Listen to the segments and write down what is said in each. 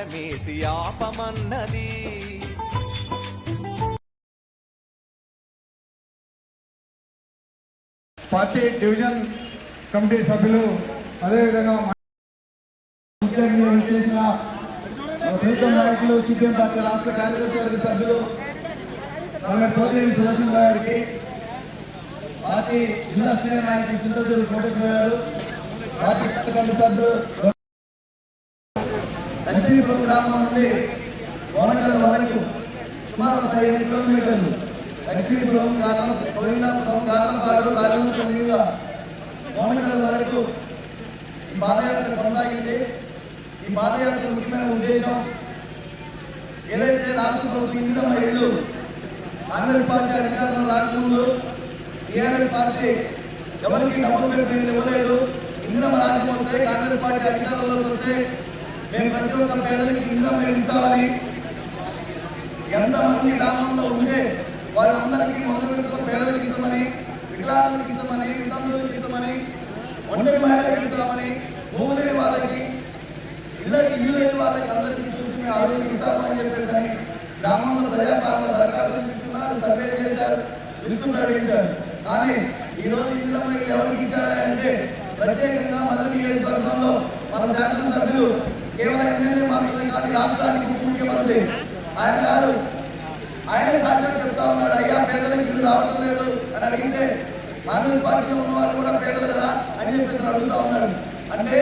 కళ్ళమేసి ఆపమన్నది. Party division committee సభ్యులు అదేవిధంగా చేసిన ప్రభుత్వ నాయకులు సిపిఎం పార్టీ రాష్ట్ర కార్యదర్శి సభ్యులు ఆమె తోటేని సుదర్శన్ గారికి పార్టీ జిల్లా సీనియర్ నాయకులు చింతూరు కోటేశ్వర గారు పార్టీ కమిటీ సభ్యులు లక్ష్మీపురం గ్రామం నుండి వనగల వరకు సుమారు పదిహేను కిలోమీటర్లు. లక్ష్మీపురం కారణం గోవిందాపురం కారణపాడు రాజవంశం మీదుగా వనగల వరకు ఈ పాదయాత్ర కొనసాగింది. ఈ పాదయాత్ర ముఖ్యమైన ఉద్దేశం ఏదైతే రాష్ట్ర ప్రభుత్వం ఇందిరమ్మ ఇల్లు కాంగ్రెస్ పార్టీ అధికారంలో రాష్ట్రంలో టీఆర్ఎస్ పార్టీ ఎవరికి డబ్బులు పెట్టి ఇవ్వలేదు. ఇందిరమ్మ రాజకీయం వస్తే కాంగ్రెస్ పార్టీ అధికారంలోకి వస్తే మేము ప్రతి ఒక్క పేదలకి ఇందిరమ్మ ఇల్లు ఎంతమంది గ్రామంలో ఉంటే వాళ్ళందరికీ మొదలు పెట్టుకున్న పేదలకు ఇస్తామని వికలాంగులకు ఇస్తామని వితంతులకు ఇస్తామని ఒంటరి మహిళలకు ఇస్తామని భూములేని వాళ్ళకి ఇళ్ళకి ఇల్లు లేని వాళ్ళకి అందరికీ చూసి మేము ఆరోగ్యం ఇస్తామని చెప్పేసి గ్రామంలో ప్రజాపాలన దరఖాస్తు తీసుకున్నారు సర్వే చేశారు లిస్టు అడిగించారు కానీ ఈ రోజు ఇంట్లో ఎవరికి ఇచ్చారా అంటే ప్రత్యేకంగా మొదటి నియోజకవర్గంలో మన శాసనసభ్యులు కేవలం ఎమ్మెల్యే మాత్రమే కాదు రాష్ట్రానికి ఉప ముఖ్యమంత్రి. ఆయన గారు ఆయన సాక్షాత్ చెప్తా ఉన్నాడు అయ్యా పేదలకు ఇల్లు రావడం లేదు అని అడిగితే కాంగ్రెస్ పార్టీలో ఉన్న వాళ్ళు కూడా పేదలు కదా అని చెప్పేసి అడుగుతా ఉన్నాడు. అంటే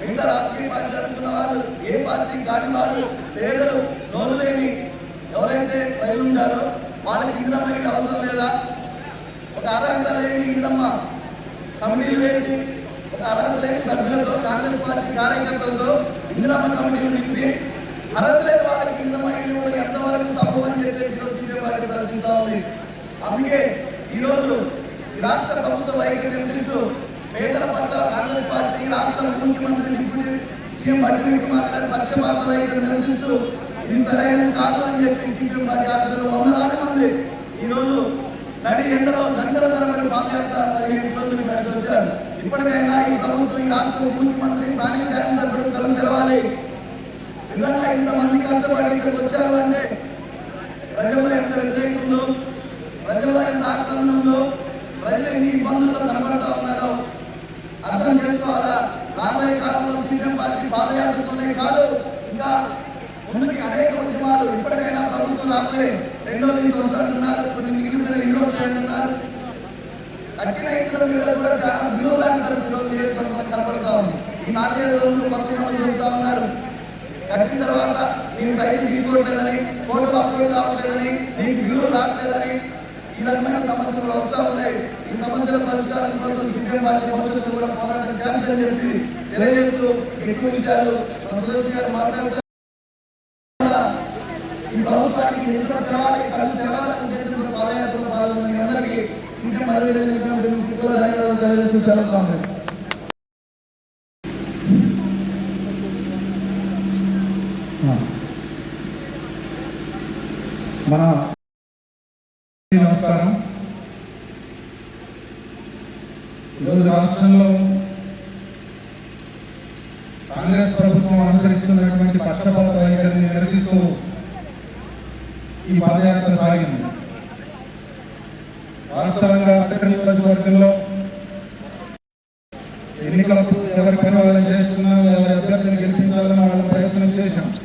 మిగతా రాజకీయ పార్టీలు అనుకున్న వాళ్ళు ఏ పార్టీ కాని వాళ్ళు పేదలు నోరు లేని ఎవరైతే ప్రజలు ఉంటారో వాళ్ళకి ఇందిరమ్మ ఇల్లు అవసరం లేదా? ఒక అర్హత లేని ఇందిరమ్మ కమిటీలు వేసి అర్హత లేని సభ్యులతో కాంగ్రెస్ పార్టీ కార్యకర్తలతో ఇందిరమ్మ కమిటీలు నింపి అర్హత లేని వాళ్ళకి ఇందిరమ్మ కూడా ఎంతవరకు తప్పు అని చెప్పేసి ఈరోజు వారికి పార్టీ ఉంది. అందుకే ఈరోజు రాష్ట్ర ప్రభుత్వ వైఖరి నిరసిస్తూ పేదల పట్ల కాంగ్రెస్ పార్టీ రాష్ట్ర ముఖ్యమంత్రి డిప్యూటీ సీఎం బట్టి కుమార్ గారి పక్షపాత వైఖరి నిరసిస్తూ ఇది సరైనది కాదు అని చెప్పి సీపీ పార్టీ ఆధ్వర్యంలో వందలాది మంది ఈరోజు నడి ఎండలో గంటల తరబడి పాదయాత్ర పదిహేను కిలోమీటర్లు నడిచి వచ్చారు. ఇప్పటికైనా ఈ ప్రభుత్వం ఈ రాష్ట్ర ముఖ్యమంత్రి స్థానిక శాసనసభ్యులు కలం తెలవాలి. నిజంగా ఇంతమంది కష్టపడి ఇక్కడికి వచ్చారు అంటే ప్రజల్లో ఎంత వ్యతిరేకం ఉందో ప్రజల్లో ఎంత ఆక్రమణ ఉందో ప్రజలు ఎన్ని ఇబ్బందుల్లో కనబడతా ఉన్నారో అర్థం చేసుకోవాలా? రాబోయే కాలంలో సీఎం పార్టీ పాదయాత్రతోనే కాదు ఇంకా ముందుకి అనేక ఉద్యమాలు ఇప్పటికైనా ప్రభుత్వం రాబోయే రెండో నుంచి వస్తున్నారు కొన్ని మిగిలిపోయిన ఇల్లు చేయాలన్నారు కట్టిన ఇళ్ళ మీద కూడా చాలా ఈరోజు నియోజకవర్గంలో కనపడతా ఉంది ఈ నాలుగైదు రోజులు కొత్త మంది చెబుతా ఉన్నారు కట్టిన తర్వాత నేను సైట్ తీసుకోవట్లేదని ఫోటోలు అప్లోడ్ కావట్లేదని నీకు రావట్లేదని ఈ రకమైన సమస్యలు కూడా వస్తూ ఉన్నాయి ఈ సమస్యల పరిష్కారం కోసం సిపిఎం పార్టీ భవిష్యత్తు కూడా పోరాటం చేస్తారని చెప్పి తెలియజేస్తూ ఎక్కువ విషయాలు మన గారు మాట్లాడుతూ ఈ ప్రభుత్వానికి నిద్ర తెరవాలి కళ్ళు తెరవాలని చేసిన పాదయాత్రలో పాల్గొన్న అందరికీ ఇంకా మరో ధన్యవాదాలు తెలియజేస్తూ చదువుతాము మన నమస్కారం ఈరోజు రాష్ట్రంలో కాంగ్రెస్ ప్రభుత్వం అనుసరిస్తున్నటువంటి పక్షపాత వైఖరిని నిరసిస్తూ ఈ పాదయాత్ర సాగింది. వాస్తవంగా అక్కడ నియోజకవర్గంలో ఎన్నికలకు ఎవరి పని వాళ్ళని చేస్తున్నాం ఎవరి అభ్యర్థిని గెలిపించాలని వాళ్ళ ప్రయత్నం చేశాం.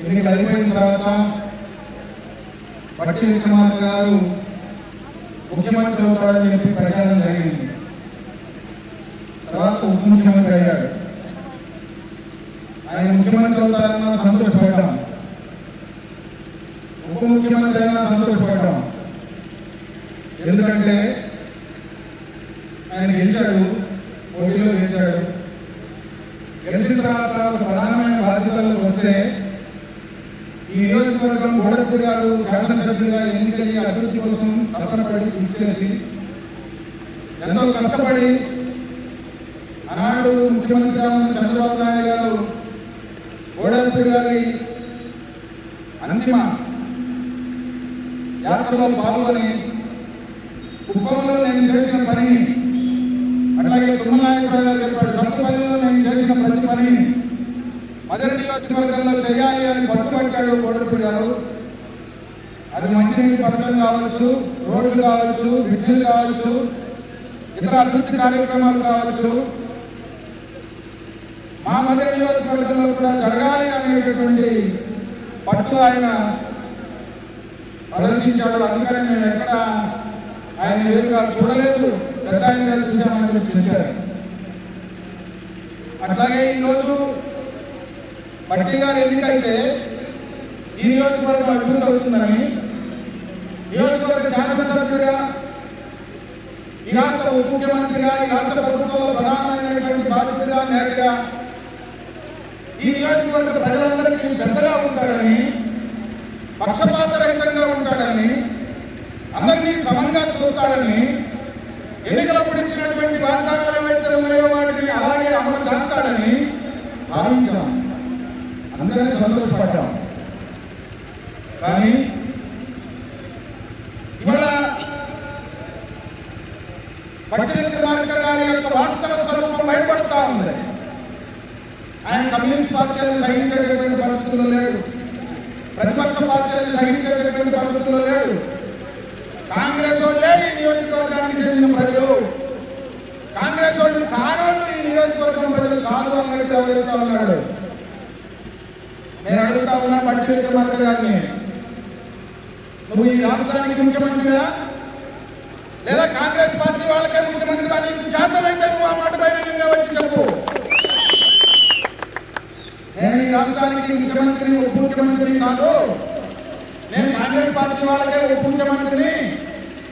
ఎన్నికలు అయిపోయిన తర్వాత బట్టి విక్రమార్క గారు ముఖ్యమంత్రి అవుతాడని చెప్పి ప్రచారం జరిగింది. తర్వాత ఉప ముఖ్యమంత్రి అయ్యాడు. ఆయన ముఖ్యమంత్రి అవుతారన్న సంతోషపడ్డాం. ఉప ముఖ్యమంత్రి అయినా సంతోషపడ్డాం. ఎందుకంటే ఆయన గెలిచాడు పోటీలో గెలిచాడు గెలిచిన తర్వాత ఒక ప్రధానమైన బాధ్యతలు వస్తే ఈ నియోజకవర్గం గోడపు గారు శాసనసభ్యులుగా ఎన్నికయ్యి అభివృద్ధి కోసం తపన పడి కృషి చేసి ఎంతో కష్టపడి ఆనాడు ముఖ్యమంత్రిగా ఉన్న చంద్రబాబు నాయుడు గారు గోడపు గారి అంతిమ యాత్రలో పాల్గొని కుప్పంలో నేను చేసిన పనిని అట్లాగే తుమ్మనాయకరావు గారు చెప్పాడు సొంతపల్లిలో నేను చేసిన ప్రతి పనిని మదర్ నియోజకవర్గంలో చేయాలి అని పట్టుబట్టాడు కోడపూడి గారు. అది మంచినీటి పథకం కావచ్చు రోడ్లు కావచ్చు బ్రిడ్జిలు కావచ్చు ఇతర అభివృద్ధి కార్యక్రమాలు కావచ్చు. మా మదర్ నియోజకవర్గంలో కూడా జరగాలి అనేటటువంటి పట్టు ఆయన ప్రదర్శించాడు. అందుకని మేము ఎక్కడ ఆయన వేరుగా చూడలేదు. పెద్ద ఆయన గారు చూసామని చెప్పి చెప్పారు. అట్లాగే ఈరోజు బట్టి గారు ఎన్నికైతే ఈ నియోజకవర్గం అభివృద్ధి అవుతుందని నియోజకవర్గ శాసనసభ్యుడిగా ఈ రాష్ట్ర ఉప ముఖ్యమంత్రిగా ఈ రాష్ట్ర ప్రభుత్వంలో ప్రధానమైనటువంటి బాధ్యతగా నేతగా ఈ నియోజకవర్గ ప్రజలందరికీ పెద్దగా ఉంటాడని పక్షపాత రహితంగా ఉంటాడని అందరినీ సమంగా చూస్తాడని ఎన్నికలప్పుడు ఇచ్చినటువంటి వాగ్దానాలు ఏవైతే ఉన్నాయో వాటిని అలాగే అమలు చేస్తాడని భావించాం. అందరినీ సంతోషపడ్డాం. కానీ ఇవాళ పట్టి విక్రమార్క గారి యొక్క వాస్తవ స్వరూపం బయటపడతా ఉంది. ఆయన కమ్యూనిస్ట్ పార్టీలను సహించేటటువంటి పరిస్థితులు లేడు. ప్రతిపక్ష పార్టీలను సహించేటటువంటి పరిస్థితులు లేడు. కాంగ్రెస్ వాళ్ళే ఈ నియోజకవర్గానికి చెందిన ప్రజలు. కాంగ్రెస్ వాళ్ళు కానోళ్ళు ఈ నియోజకవర్గం ప్రజలు కాదు అన్నట్టు ఎవరైతే ఉన్నాడు? నేను అడుగుతా ఉన్నా పట్టి విక్రమార్క గారిని. నువ్వు ఈ రాష్ట్రానికి ముఖ్యమంత్రిగా లేదా కాంగ్రెస్ పార్టీ చేతలైతే నువ్వు ఆ మాట బహిరంగంగా వచ్చి చెప్పు. నేను ఈ రాష్ట్రానికి ముఖ్యమంత్రిని ఉప ముఖ్యమంత్రిని కాదు. నేను కాంగ్రెస్ పార్టీ వాళ్ళకే ఉప ముఖ్యమంత్రిని.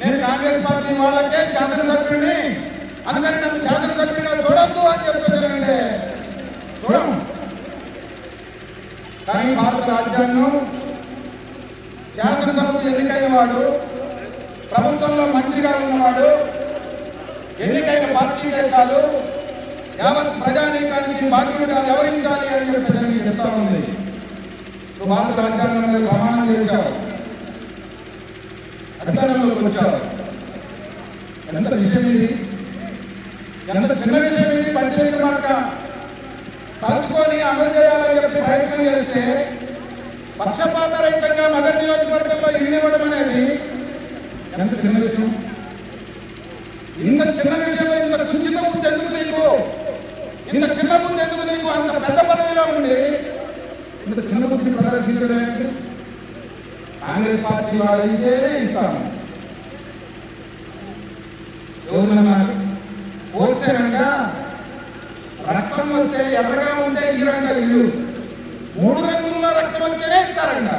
నేను కాంగ్రెస్ పార్టీ వాళ్ళకే శాసనసభ్యుడిని అందుకని నన్ను శాసనసభ్యుడిగా చూడొద్దు అని చెప్పేసానంటే చూడము. కానీ భారత రాజ్యాంగం శాసనసభకు ఎన్నికైన వాడు ప్రభుత్వంలో మంత్రిగా ఉన్నవాడు ఎన్నికైన పార్టీకే కాదు యావత్ ప్రజానీకానికి బాధ్యుడిగా వ్యవహరించాలి అని చెప్పి నేను చెప్తా ఉంది. నువ్వు భారత రాజ్యాంగం మీద ప్రమాణం చేశావు అధికారంలోకి వచ్చావు ఎంత విషయం ఇది? ఎంత చిన్న విషయం ఇది? పట్టిన మాట తలుచుకొని అమలు చేయాలని చెప్పి ప్రయత్నం చేస్తే పక్షపాత రహితంగా మదర్ నియోజకవర్గంలో ఇల్లు ఇవ్వడం అనేది ఎంత చిన్న విషయం? ఇంత చిన్న విషయంలో ఇంత కుంచిత బుద్ధి ఎందుకు నీకు? ఇంత చిన్న బుద్ధి ఎందుకు నీకు? అంత పెద్ద పదవిలో ఉండి ఇంత చిన్న బుద్ధిని ప్రదర్శించడం కాంగ్రెస్ పార్టీ వాళ్ళు ఇచ్చేదే ఇస్తాము ఎవరన్నారు ఓడితేనంట రక్తం వస్తే ఎర్రగా ఉంటే ఇరంట ఇల్లు మూడు రంగుల్లో రక్తం అంటేనే ఇస్తారంట.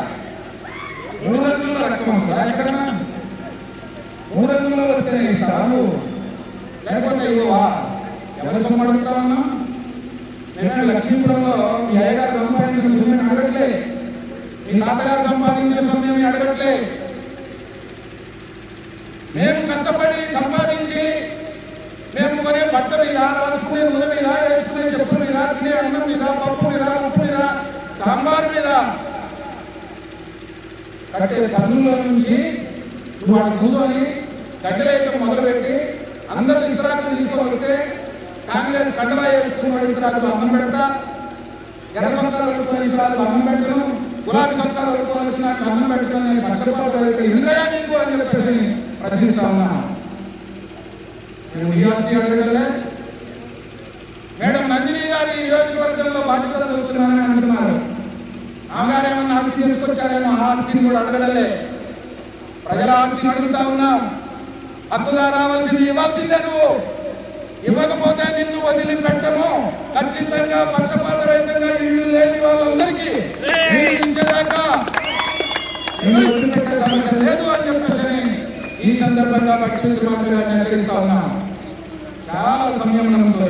మూడు రంగుల్లో రక్తం వస్తుందా ఎక్కడన్నా? మూడు రంగుల్లో వస్తేనే ఇస్తారా నువ్వు లేకపోతే ఇవ్వవా? ఎవరు సొమ్ము నేను లక్ష్మీపురంలో మీ అయ్యగారు సంపాదించిన సొమ్ముని అడగట్లే. మీ తాతగారు సంపాదించిన సొమ్ముని అడగట్లే. మేము కష్టపడి సంపాదించి మేము కొనే బట్ట మీద రాసుకునే నూనె మీద వేసుకునే చెప్పుల మీద తినే అన్నం మీద పప్పు మీద ఉప్పు మీద సాంబార్ మీద కట్టే పన్నుల నుంచి నువ్వు అక్కడ కూర్చొని కట్టలేయటం మొదలుపెట్టి అందరూ ఇతరాకులు తీసుకోగలిగితే కాంగ్రెస్ కండవా వేసుకున్న ఇతరాలకు అన్నం పెడతా. ఎర్ర సంతాలు పెట్టుకుని ఇతరాలకు అన్నం పెట్టడం గులాబీ సొంతాలు పెట్టుకోవాల్సిన అన్నం పెట్టడం నేను పక్షపాతం ఎందుకయా నీకు అని చెప్పేసి ప్రశ్నిస్తా ఉన్నాను మేము విద్యార్థి అడగలే మేడం నందిని గారి నియోజకవర్గంలో బాధ్యతలు చదువుతున్నారని అంటున్నారు. ఆమెగారు ఏమన్నా ఆస్తి తీసుకొచ్చారేమో ఆ ఆస్తిని కూడా అడగడలే. ప్రజల ఆస్తిని అడుగుతా ఉన్నాం. హక్కుగా రావాల్సింది ఇవ్వాల్సిందే నువ్వు. ఇవ్వకపోతే నిన్ను వదిలిపెట్టము ఖచ్చితంగా పక్షపాత రహితంగా ఇల్లు లేని వాళ్ళందరికీ ఇచ్చేదాకా. లేదు అని చెప్పేసి ఈ సందర్భంగా పట్టి విక్రమార్క గారిని హెచ్చరిస్తా ఉన్నాం. చాలా సంయమనంతో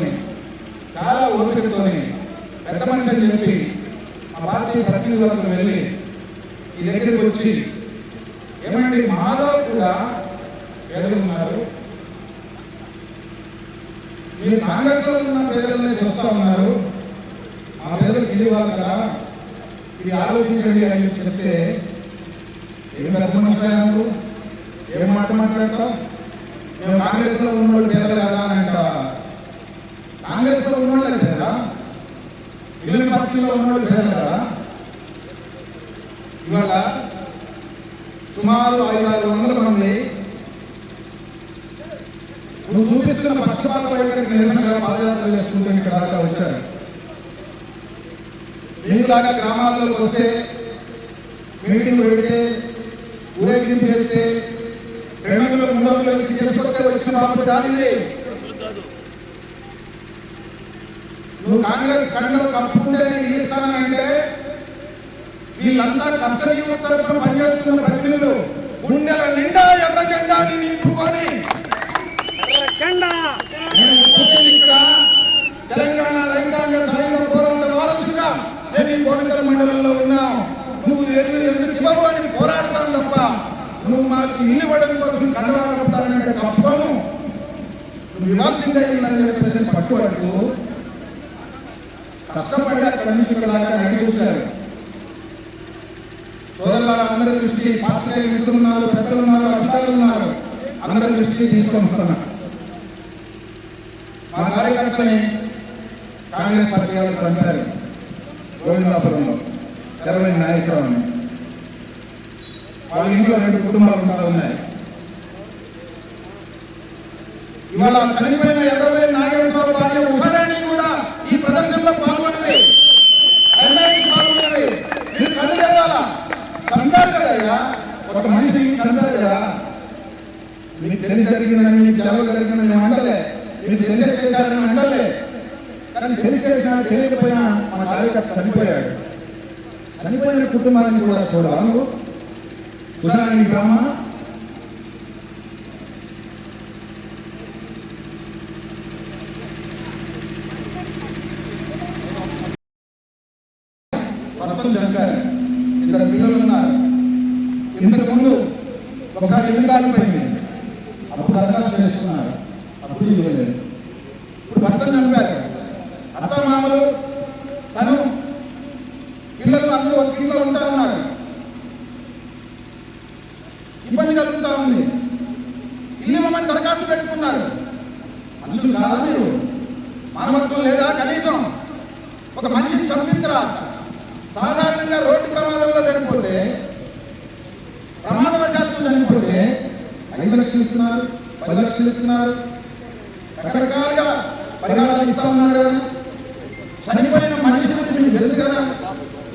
చాలా ఓపికతో పెద్ద మనిషి అని చెప్పి మా పార్టీ ప్రతినిధులకు వెళ్ళి ఈ దగ్గరికి వచ్చి ఏమండి మాలో కూడా పేదలు ఉన్నారు మీరు కాంగ్రెస్లో ఉన్న పేదలని చూస్తా ఉన్నారు. ఆ పేదలకు ఇల్లు కదా. ఇది ఆలోచించండి అని చెప్తే ఏం పెద్ద మనిషి ఏం మాట మాట్లాడతావు మేము కాంగ్రెస్లో ఉన్నోళ్ళు పేదలు కదా అని అంటావా? కాంగ్రెస్లో వాళ్ళు పేదరా ఇల్లు పార్టీలో ఉన్నవాళ్ళు పేదలు కదా. ఇవాళ సుమారు ఐదు ఆరు వందల మంది నువ్వు చూపిస్తున్న పక్షపాత వైఖరికి నిరసనగా పాదయాత్ర చేసుకుంటూ ఇక్కడ దాకా వచ్చారు. మీలాగా గ్రామాల్లోకి వస్తే మీటింగ్ పెడితే ఊరేగింపు చేస్తే రెండు వందల మూడు వందల నుంచి చేసుకొస్తే వచ్చిన బాబు కాదు నువ్వు కాంగ్రెస్ కండలు కప్పుకుంటేనే ఇస్తానంటే వీళ్ళంతా కష్టజీవుల తరఫున పనిచేస్తున్న ప్రతినిధులు గుండెల నిండా ఎర్ర జెండాని నింపుకొని నేను తెలంగాణ రైతాంగ సాయుధ పోరాట వారసుగా నేను ఈ కోరికల మండలంలో ఉన్నాం. నువ్వు ఎల్లు ఎందుకు ఇవ్వవు అని పోరాడతాను తప్ప నువ్వు మాకు ఇల్లు ఇవ్వడం కోసం కండవా కప్పుతానంటే తప్పను నువ్వు ఇవ్వాల్సిందే ఇల్లు అని చెప్పేసి పట్టుబడుతూ కష్టపడి అక్కడ నుంచి ఇక్కడ నడిపించారు సోదరులారా అందరి దృష్టి పాత్రికేయులు మిత్రులున్నారు పెద్దలు ఉన్నారు అధికారులు ఉన్నారు. అందరి దృష్టి తీసుకొని వస్తున్నారు మా కార్యకర్తని కాంగ్రెస్ పార్టీ వాళ్ళు చంపారు గోవిందాపురంలో తెరవైన నాగేశ్వరరావుని. వాళ్ళ ఇంట్లో రెండు కుటుంబాలు ఉంటా ఉన్నాయి. ఇవాళ చనిపోయిన ఎర్రవై నాగేశ్వరరావు భార్య ఉషారాణి కూడా ఈ ప్రదర్శనలో పాల్గొన్నది. పాల్గొన్నది. మీరు కళ్ళు తెరవాలా? చంపారు కదా ఒక మనిషి చంపారు కదా? మీకు తెలిసి జరిగిందని మీకు జరగ జరిగిందని నేను అంటలే మీకు తెలిసే అంటలే కానీ తెలిసి తెలియకపోయినా మన కార్యకర్త చనిపోయాడు. చనిపోయిన కుటుంబాన్ని కూడా చూడాలి నువ్వు చూసారా గ్రామ ఇద్దరు పిల్లలు ఉన్నారు. ఇంతకు ముందు ఒకసారి ఇల్లు కాలిపోయింది. అప్పుడు దరఖాస్తు చేసుకున్నారు. ఇవ్వలేదు ఇప్పుడు భర్తను చంపారు అత్త మామలు తను పిల్లలు అందరూ ఒక ఇంట్లో ఉంటా ఉన్నారు. ఇబ్బంది కలుగుతా ఉంది. ఇల్లు ఇవ్వమని దరఖాస్తు పెట్టుకున్నారు. మనుషులు కాదా మీరు? మానవత్వం లేదా? కనీసం ఒక మనిషిని చంపిన తర్వాత సాధారణంగా రోడ్డు ప్రమాదంలో చనిపోతే ప్రమాదవశాత్తు చనిపోతే ఐదు లక్షలు ఇస్తున్నారు పది లక్షలు ఇస్తున్నారు. రకరకాలుగా పరిహారాలు ఇస్తా ఉన్నారు కదా. చనిపోయిన మనిషి గురించి మీకు తెలుసు కదా.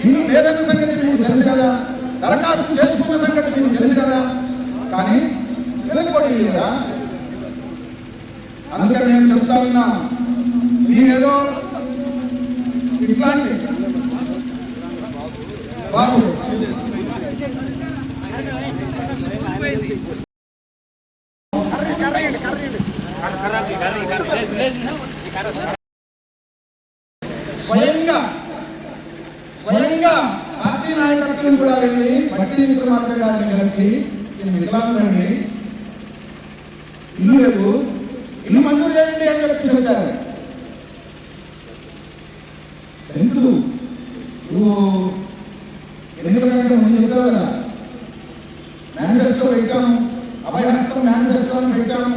ఇల్లు లేదన్న సంగతి మీకు తెలుసు కదా. దరఖాస్తు చేసుకున్న సంగతి మీకు తెలుసు కదా. కానీ వెలగబడి లేదా? అందుకని నేను చెప్తా ఉన్నా. మీరేదో ఇట్లాంటి బాబు స్వయంగా స్వయంగా పార్టీ నాయకత్వం కూడా వెళ్ళి బట్టి విక్రమార్క గారిని కలిసి నేను వికలాంగుడండి ఇల్లు లేదు ఇల్లు మంజూరు చేయండి అని చెప్పి చెప్పారు ఎందుకు నువ్వు ఎన్నికలంటే ముందు చెప్పావు కదా మేనిఫెస్టో పెట్టాము అభయహస్తం మేనిఫెస్టో అని పెట్టాము.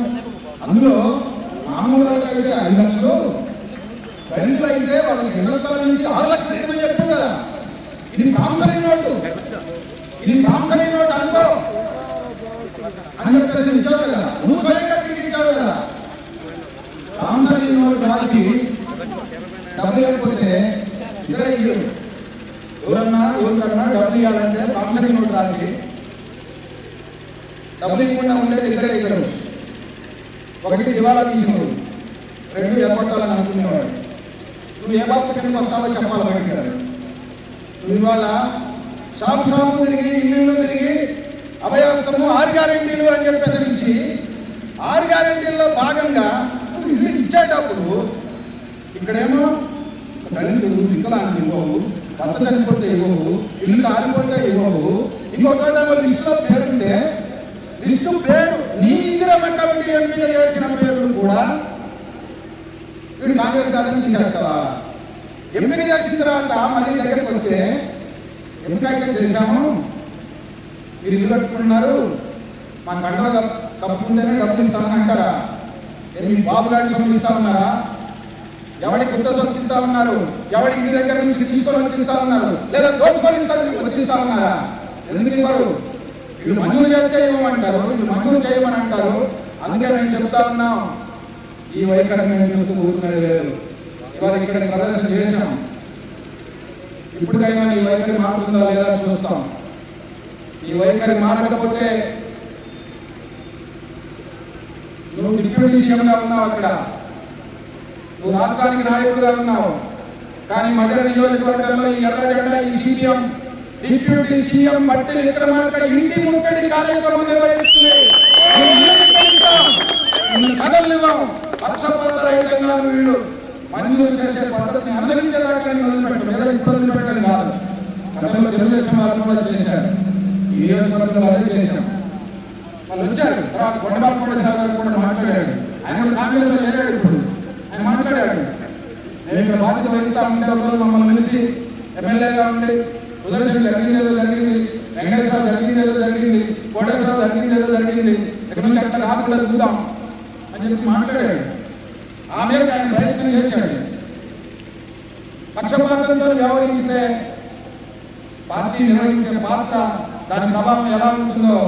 అందులో మామూలు వాళ్ళకి అయితే ఐదు లక్షలు దళితులు అయితే వాళ్ళకి ఇళ్ళ నుంచి ఆరు లక్షలు ఇస్తుందని చెప్పు కదా. ఇది ప్రాంసరీ నోటు. ఇది ప్రాంసరీ నోటు అనుకో. అని చెప్పేసి ఇచ్చావు కదా. నువ్వు స్వయంగా తిరిగి ఇచ్చావు కదా. ప్రాంసరీ నోటు రాసి డబ్బు లేకపోతే ఇద్దరే ఇయ్యరు ఎవరన్నా ఎవరికన్నా డబ్బు ఇవ్వాలంటే ప్రాంసరీ నోటు రాసి డబ్బులు ఇవ్వకుండా ఉండేది ఇద్దరే ఇద్దరు. ఒకటి దివాలా తీసినవాడు రెండు ఎగ్గొట్టాలని అనుకునేవాడు. నువ్వు ఏ బాబు కిందకి వస్తావో చెప్పాలి బయటికి నువ్వు ఇవాళ షాపు షాపు తిరిగి ఇల్లు తిరిగి అభయహస్తము ఆరు గ్యారెంటీలు అని చెప్పి నుంచి ఆరు గ్యారెంటీల్లో భాగంగా నువ్వు ఇల్లు ఇచ్చేటప్పుడు ఇక్కడేమో దళితుడు వికలాంగి ఇవ్వవు భర్త చనిపోతే ఇవ్వవు ఇల్లు కాలిపోతే ఇవ్వవు ఇంకో చోట లిస్టులో పేరు లిస్టు పేరు నీ ఇందిరమ్మ కమిటీ ఎంపిక చేసిన పేర్లు కూడా వీడు కాంగ్రెస్ కాదని తీసేస్తావా? ఎంపిక చేసిన తర్వాత మళ్ళీ దగ్గరికి వస్తే ఎంపిక అయితే చేశాము. మీరు ఇల్లు కట్టుకున్నారు. మా కండ కప్పు ఉంటేనే గమనిస్తామని అంటారా? మీ బాబు గారి సొమ్ము ఇస్తా ఉన్నారా? ఎవడి కొత్త సొచ్చిస్తా ఉన్నారు? ఎవడి ఇంటి దగ్గర నుంచి తీసుకొని వచ్చిస్తా ఉన్నారు? లేదా దోచుకొని వచ్చిస్తా ఉన్నారా? ఎందుకు ఇవ్వరు? వీళ్ళు మంజూరు చేస్తే ఇవ్వమంటారు వీళ్ళు మంజూరు చేయమని అంటారు అందుకే మేము చెప్తా ఉన్నాం. ఈ వైఖరి మేము చూస్తూ ఊరుకునేది లేదు ఇవాళ ఇక్కడ ప్రదర్శన చేశాం. ఇప్పటికైనా ఈ వైఖరి మారుతుందా లేదా చూస్తాం. ఈ వైఖరి మారకపోతే నువ్వు డిప్యూటీ సీఎంగా ఉన్నావు అక్కడ. నువ్వు రాష్ట్రానికి నాయకుడిగా ఉన్నావు. కానీ మధుర నియోజకవర్గంలో ఈ ఎర్ర జెండా ఈ సిపిఎం డిప్యూటీ సీఎం మట్టి విక్రమార్క ఇంటి ముట్టడి కార్యక్రమం నిర్వహిస్తుంది. పక్షపాత రహితంగా వీళ్ళు. మంజూరు చేసే పద్ధతిని అనుసరించేదాకా మొదలుపెట్టం ఏదో ఇబ్బందులు పెట్టడం కాదు. గతంలో తెలుగుదేశం వాళ్ళు కూడా చేశారు. ఈ నియోజకవర్గంలో అదే చేశాం. వాళ్ళు వచ్చారు. తర్వాత కొండబాబు కోటేశ్వర గారు కూడా మాట్లాడాడు. ఆయన కాంగ్రెస్లో కాంగ్రెస్ చేరాడు ఇప్పుడు. ఆయన మాట్లాడాడు. నేను బాధ్యత వహిస్తా ఉంటే ఒకరోజు మమ్మల్ని కలిసి ఎమ్మెల్యేగా ఉండి సుదర్శన్ జరిగింది ఏదో జరిగింది వెంకటేశ్వర జరిగింది ఏదో జరిగింది కోటేశ్వర జరిగింది ఏదో జరిగింది ఇక్కడ నుంచి అక్కడ రాకుండా చూద్దాం అని చెప్పి మాట్లాడాడు. ఆమె ఆయన ప్రయత్నం చేశాడు. పక్షపాతంతో వ్యవహరించితే పార్టీ నిర్వహించే పాత్ర దాని ప్రభావం ఎలా ఉంటుందో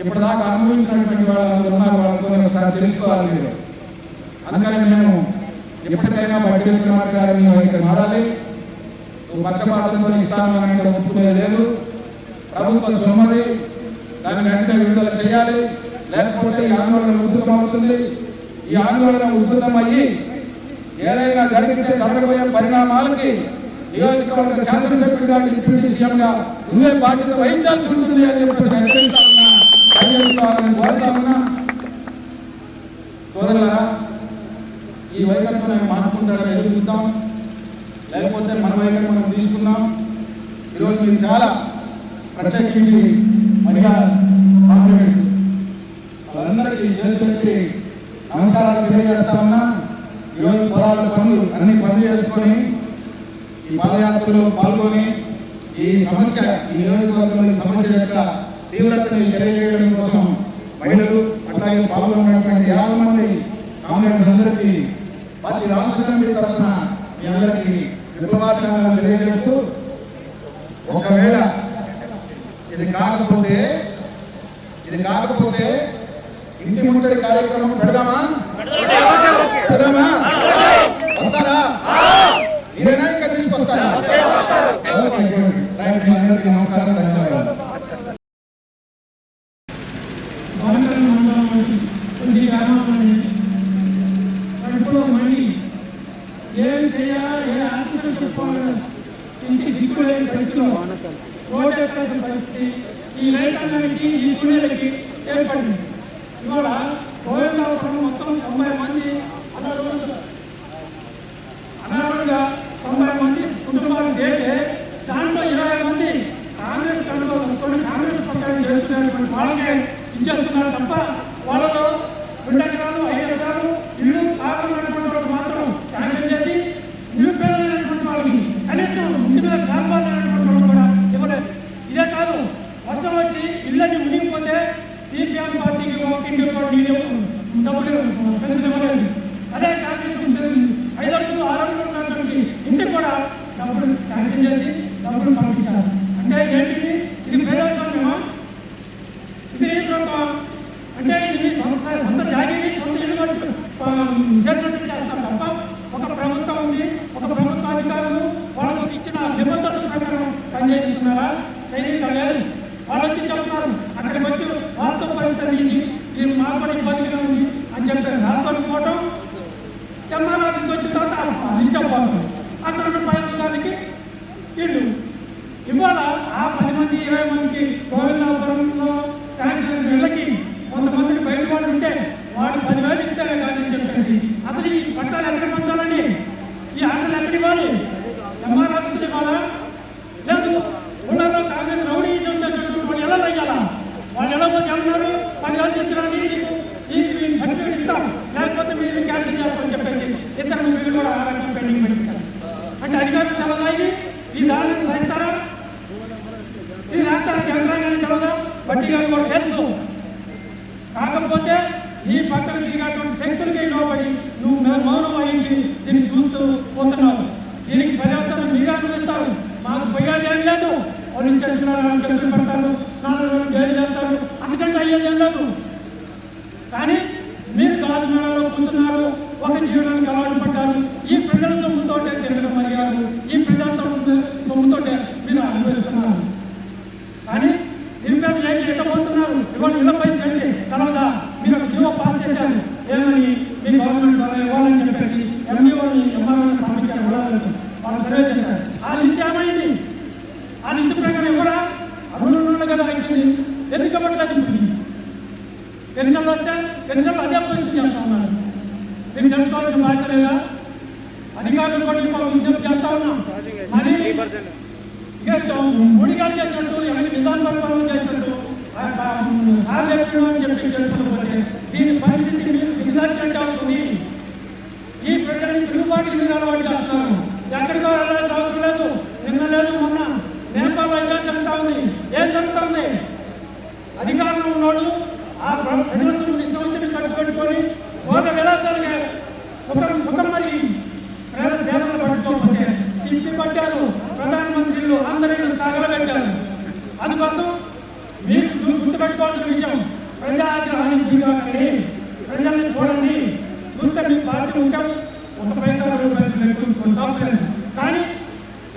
ఇప్పుడు దాకా అనుభవించినటువంటి వాళ్ళు ఉన్నారు వాళ్ళతో ఒకసారి తెలుసుకోవాలి మీరు. అందుకని మేము ఎప్పటికైనా బట్టి విక్రమార్ గారిని మారాలి. పక్షపాతంతో ఇస్తాను అని ఒప్పుకునే లేదు. ప్రభుత్వ సొమ్మది దాన్ని వెంటనే విడుదల చేయాలి. లేకపోతే ఈ ఆందోళన ఉధృతమవుతుంది ఈ ఆందోళన ఉధృతమయ్యి ఏదైనా జరిగితే జరగబోయే పరిణామాలకి నియోజకవర్గ శాసనసభ్యుడిగా డిప్యూటీ సీఎంగా నువ్వే బాధ్యత వహించాల్సి ఉంటుంది అని చెప్పి నేను హెచ్చరిస్తా కోరుతా ఉన్నా. సోదరులారా ఈ వైఖరితో నేను మార్చుకుంటాడని ఎదురు చూద్దాం లేకపోతే మన వైఖరి మనం తీసుకున్నాం. ఈరోజు మీరు చాలా ప్రత్యేకించి మహిళా కాంగ్రెస్ వాళ్ళందరికీ చేతులెత్తి నమస్కారాలు తెలియజేస్తా ఉన్నా. ఈరోజు పొలాల పనులు అన్ని పనులు చేసుకొని ఈ పాదయాత్రలో పాల్గొని ఈ సమస్య ఈ నియోజకవర్గంలో సమస్య యొక్క తీవ్రతని తెలియజేయడం కోసం మహిళలు అట్లాగే పాల్గొన్నటువంటి యాభై మంది కాంగ్రెస్ అందరికీ పార్టీ రాష్ట్రం తరఫున మీ అందరికీ విప్లవాత్మకం తెలియజేస్తూ ఒకవేళ ఇది కాకపోతే ఇది కాకపోతే ఇంటి ముట్టడి కార్యక్రమం పెడదామా? పెడదామా? వస్తారా? మీరేనా ఇంకా తీసుకొస్తారా? ఓకే రైట్ అందరికీ నమస్కారం ధన్యవాదాలు బాంకర్ మండలం కొన్ని గ్రామాలని కడుపులో మండి ఏం చేయాలా ఏ ఆర్థిక చెప్పాలి ఇంటికి దిక్కులేని పరిస్థితిలో రోడ్డు ఎక్కాల్సిన పరిస్థితి ఈ రైతాంగానికి ఈ పిల్లలకి ఏర్పడింది ఇవాళ కోయంగాపురం మొత్తం తొంభై మంది అనారోగ్య అనారోగ్య తొంభై మంది కుటుంబాలు చేస్తే దాంట్లో ఇరవై మంది కాంగ్రెస్ కనుగొని కాంగ్రెస్ పక్కన చేస్తున్నటువంటి వాళ్ళకే ఇచ్చేస్తున్నారు తప్ప వాళ్ళలో రెండు ఐదు రకాలు ఇల్లు కావాలన్నటువంటి మాత్రం శాంక్షన్ చేసి నిరుపేదలైనటువంటి వాళ్ళకి కనీసం ఇంటి మీద వాళ్ళు కూడా ఇవ్వలేదు. ఇదే కాదు వర్షం వచ్చి ఇళ్ళని మునిగిపోతే సిపిఎం పార్టీకి ఒకటి డబ్బులు పెన్షన్ ఇవ్వలేదు. అదే కాంగ్రెస్ ఐదు అడుగులు ఆరు అడుగులు ఇంటికి కూడా డబ్బులు శాంక్షన్ చేసి డబ్బులు పంపించారు అంటే ఏంటిది ఇది పేదస్వామ్యమా ఇది నియంత్రణమా అంటే ఇది మీ సొంత సొంత జాగిరి సొంత ఇల్లు కట్టు ఆ, చేసినట్టు చేస్తారు తప్ప ఒక ప్రభుత్వం ఉంది ఒక ప్రభుత్వ అధికారులు వాళ్ళకు ఇచ్చిన నిబంధనల ప్రకారం పనిచేస్తున్నారా చేయడం లేదు. వాళ్ళు వచ్చి చెప్తున్నారు అక్కడికి వచ్చి వార్త పరిస్థితి ఇది ఇది మాకు ఇబ్బందిగా ఉంది అని చెప్పారు. రాష్ట్రానికి పోవటం ఎంఆర్ఆర్కి వచ్చిన తర్వాత ఇష్టం పోవటం అక్కడ ఉన్న ప్రయోజనానికి వీళ్ళు ఇవాళ ఆ పది మంది ఇరవై మందికి గోవిందాపురంలో శాంక్షన్ ఇళ్ళకి కొంతమందికి బయట వాళ్ళు ఉంటే వాడు పదివేలు ఇస్తేనే కానీ అని చెప్పేసి అసలు ఈ పట్టాలు ఎక్కడ పొందాలండి ఈ ఆటలు ఎక్కడి ఇవ్వాలి ఎంఆర్ఆర్ నుంచి ఇవ్వాలా లేదు ఊళ్ళలో కాంగ్రెస్ రౌడీ చేసేటటువంటి వాళ్ళు ఎలా వేయాలా వాళ్ళు ఎలా పోతే ఏమన్నారు పదివేలు తీసుకురండి నీకు ఈ సర్టిఫికేట్ ఇస్తాం లేకపోతే మీరు క్యాన్సిల్ చేస్తామని చెప్పేసి ఇద్దరు ముగ్గురు కూడా ఆరోగ్యం పెండింగ్ పెట్టించారు అంటే అధికారులు తెలదా ఇది ఈ దాడులను సహిస్తారా ఈ రాష్ట్రానికి యంత్రాంగాన్ని తెలదా బట్టి గారు కూడా తెలుసు కాకపోతే ఈ పక్కన తిరిగేటువంటి శక్తులకి లోబడి నువ్వు మౌనం వహించి దీన్ని చూస్తూ పోతున్నారు దీనికి పర్యవసరం మీరే అనుభవిస్తారు మాకు పోయేది ఏం లేదు పోలీస్ స్టేషన్లో కేసులు పెడతారు నాలుగు రోజులు జైలు చేస్తారు అందుకంటే అయ్యేది ఏం లేదు కానీ మీరు గాజు మేళలో కూర్చున్నారు ఒక జీవనానికి అలవాటు పడ్డారు ఈ ప్రజల సొమ్ముతోటే తిరగడం అయ్యారు ఈ ప్రజల సొమ్ము సొమ్ముతోటే మీరు అనుభవిస్తున్నారు కానీ నిరుపేద ఏం చేయకపోతున్నారు ఇవాళ ఇళ్ళపై చేయండి తర్వాత మీరు ఒక జీవో పాస్ చేశారు ఏమని మీ గవర్నమెంట్ ద్వారా ఇవ్వాలని చెప్పేసి ఎంఈఓని ఎంఆర్ఓని పంపించారు ఇవ్వలేదు వాళ్ళు సర్వే చేశారు ఆ లిస్ట్ ఏమైంది ఆ లిస్ట్ ప్రకారం ఎవరా అరుణులు కదా ఇచ్చింది ఎందుకు ఇవ్వట్లేదు ఇప్పుడు? పెన్షన్లు వస్తే పెన్షన్లు అదే పరిస్థితి చేస్తా ఉన్నారు దీన్ని తెలుసుకోవాల్సిన బాధ్యత లేదా అధికారులు కూడా ఇంకో విజ్ఞప్తి చేస్తా ఉన్నాం మరి ఇక మూడిగాలు చేసినట్టు ఎవరి విధాన పరిపాలన చేసినట్టు సార్ అని చెప్పి చెప్పుకుంటే దీని పరిస్థితి మీరు దిగదార్చినట్టు అవుతుంది. ఈ ప్రజల్ని తిరుగుబాటు మీరు అలవాటు చేస్తున్నారు ఎక్కడికో వెళ్ళాల్సిన అవసరం లేదు నిన్న లేదు మొన్న నేపాల్లో ఇదే జరుగుతా ఉంది. ఏం జరుగుతా ఉంది? అధికారంలో ఉన్నోళ్ళు ఆ ప్రజలకు ఇష్టం వచ్చినట్టు ఖర్చు పెట్టుకొని వెళ్ళాలి సుఖం సుఖం మరి పేద పేదలు పట్టుకోకపోతే ఇంటి పట్టారు ప్రధానమంత్రులు అందరినీ తగలబెట్టారు అందుకోసం మీరు గుర్తుపెట్టుకోవాల్సిన విషయం ప్రజాగ్రహాన్ని దిగాకండి ప్రజల్ని చూడండి. చూస్తే మీ పార్టీ ఉంటాం ఒక పైసా రెండు పైసలు పెట్టుకుంటాం కానీ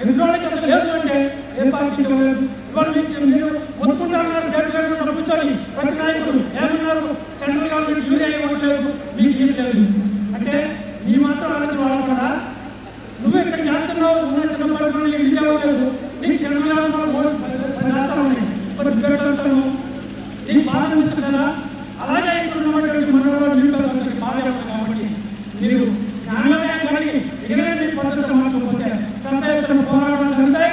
ఎదురోళ్ళకి అసలు లేదు అంటే ఏ పార్టీ ఇవ్వలేదు ఇవాళ మీరు ఒప్పుకుంటున్నారు స్టేట్ గవర్నమెంట్ కూర్చొని ప్రతి నాయకుడు ఏమన్నారు సెంట్రల్ గవర్నమెంట్ యూరియా ఇవ్వట్లేదు మీకు ఏం లేదు అంటే ఈ మాత్రం ఆలోచన వాడకుండా నువ్వు ఇక్కడ చేస్తున్నావు ఉన్న చిన్న పడుకుని ఇంటి చేయలేదు నీకు సెంట్రల్ గవర్నమెంట్ మూడు పది రాష్ట్రాలు ఉన్నాయి ఇప్పుడు పెట్టాను నీకు బాధ అనిపిస్తుంది కదా అలాగే ఇప్పుడు ఉన్నటువంటి మండలంలో నిరుపేదలందరికీ బాధ ఉంది కాబట్టి మీరు జ్ఞానమే కలిగి ఇకనే మీ పద్ధతులు మార్చకపోతే పెద్ద ఎత్తున పోరాటాలు జరుగుతాయి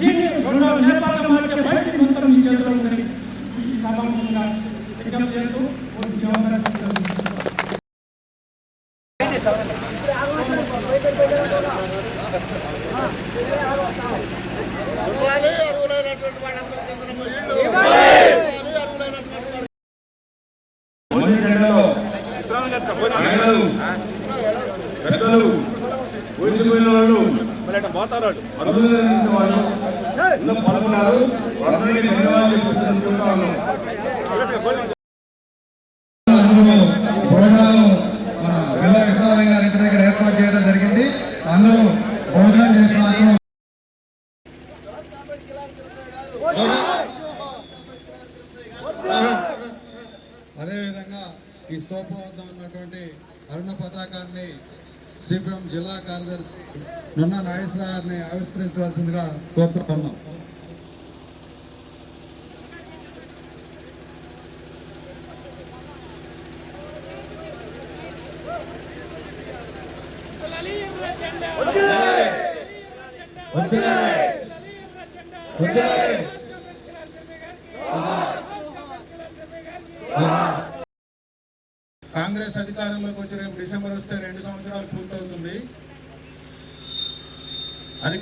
దీన్ని రెండో నేపాల్లో మార్చే బయటికి మొత్తం మీ చేతిలో ఉందని ఈ సభాముఖంగా విజ్ఞప్తి చేస్తూ ఒక జవాబుదారీ చెప్తున్నాను. ఇవ్వాలి అర్హులైనటువంటి వాళ్ళందరికీ అందరము ఇళ్ళు. ఇవ్వాలి అర్హులైనటువంటి మహిళలలో మహిళలు పెద్దలు ఊసిపోయిన వాళ్ళు అర్హులైన వాళ్ళు ఇందులో పాల్గొన్నారు. వాళ్ళందరికీ ధన్యవాదాలు ఉన్నాం భోజనాలు మన పిల్ల విశ్వనాథ్ గారి ఇంటి దగ్గర ఏర్పాటు చేయడం జరిగింది అందరూ భోజనం చేస్తున్నారు అదేవిధంగా ఈ స్తూపం వద్ద ఉన్నటువంటి అరుణ పతాకాన్ని సిపిఎం జిల్లా కార్యదర్శి నున్న నాగేశ్వర గారిని ఆవిష్కరించవలసిందిగా కోరుతూ ఉన్నాం కాంగ్రెస్ అధికారంలోకి వచ్చి రేపు డిసెంబర్ వస్తే రెండు సంవత్సరాలు పూర్తవుతుంది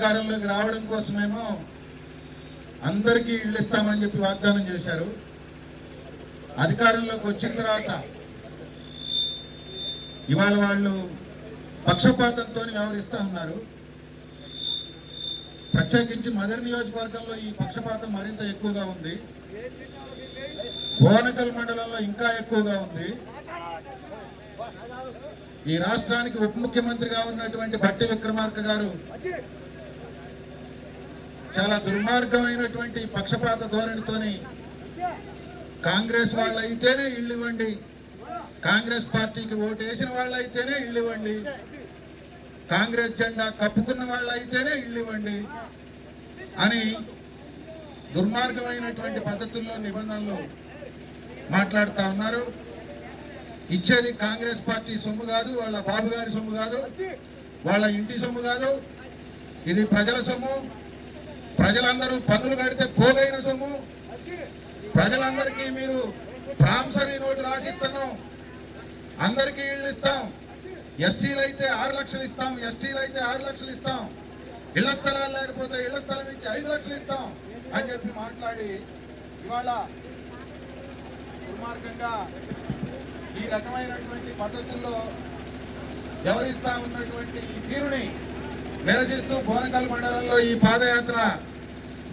అధికారంలోకి రావడం కోసమేమో అందరికీ ఇళ్ళు ఇస్తామని చెప్పి వాగ్దానం చేశారు. అధికారంలోకి వచ్చిన తర్వాత ఇవాళ వాళ్ళు పక్షపాతంతో వ్యవహరిస్తూ ఉన్నారు. ప్రత్యేకించి మదర్ నియోజకవర్గంలో ఈ పక్షపాతం మరింత ఎక్కువగా ఉంది. భువనకల్ మండలంలో ఇంకా ఎక్కువగా ఉంది. ఈ రాష్ట్రానికి ఉప ముఖ్యమంత్రిగా ఉన్నటువంటి భట్టి విక్రమార్క గారు చాలా దుర్మార్గమైనటువంటి పక్షపాత ధోరణితోని కాంగ్రెస్ వాళ్ళైతేనే ఇళ్ళు ఇవ్వండి. కాంగ్రెస్ పార్టీకి ఓటు వేసిన వాళ్ళైతేనే ఇళ్ళు ఇవ్వండి. కాంగ్రెస్ జెండా కప్పుకున్న వాళ్ళైతేనే ఇళ్ళు ఇవ్వండి అని దుర్మార్గమైనటువంటి పద్ధతుల్లో నిబంధనలు మాట్లాడుతా ఉన్నారు. ఇచ్చేది కాంగ్రెస్ పార్టీ సొమ్ము కాదు వాళ్ళ బాబు గారి సొమ్ము కాదు వాళ్ళ ఇంటి సొమ్ము కాదు. ఇది ప్రజల సొమ్ము. ప్రజలందరూ పన్నులు కడితే పోగైన సొమ్ము. ప్రజలందరికీ మీరు ప్రాంసరీ నోటు రాసిస్తున్నాం. అందరికీ ఇళ్ళు ఇస్తాం. ఎస్సీలు అయితే ఆరు లక్షలు ఇస్తాం ఎస్టీలు అయితే ఆరు లక్షలు ఇస్తాం. ఇళ్ళ స్థలాలు లేకపోతే ఇళ్ళ స్థలం ఇచ్చి ఐదు లక్షలు ఇస్తాం అని చెప్పి మాట్లాడి ఇవాళ దుర్మార్గంగా ఈ రకమైనటువంటి పద్ధతుల్లో వ్యవహరిస్తా ఉన్నటువంటి ఈ తీరుని నిరసిస్తూ బోనకల్ మండలంలో ఈ పాదయాత్ర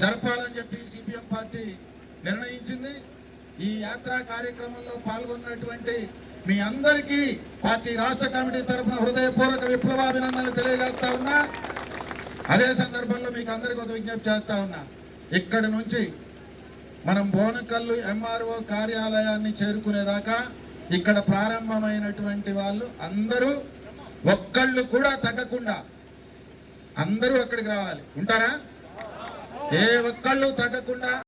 జరపాలని చెప్పి సిపిఎం పార్టీ నిర్ణయించింది. ఈ యాత్రా కార్యక్రమంలో పాల్గొన్నటువంటి మీ అందరికీ పార్టీ రాష్ట్ర కమిటీ తరఫున హృదయపూర్వక విప్లవాభినందనలు తెలియజేస్తా ఉన్నా. అదే సందర్భంలో మీకు అందరికీ ఒక విజ్ఞప్తి చేస్తా ఉన్నా. ఇక్కడి నుంచి మనం బోనకల్లు ఎంఆర్ఓ కార్యాలయాన్ని చేరుకునేదాకా ఇక్కడ ప్రారంభమైనటువంటి వాళ్ళు అందరూ ఒక్కళ్ళు కూడా తగ్గకుండా అందరూ అక్కడికి రావాలి. ఉంటారా? ఏ ఒక్కళ్ళు తగ్గకుండా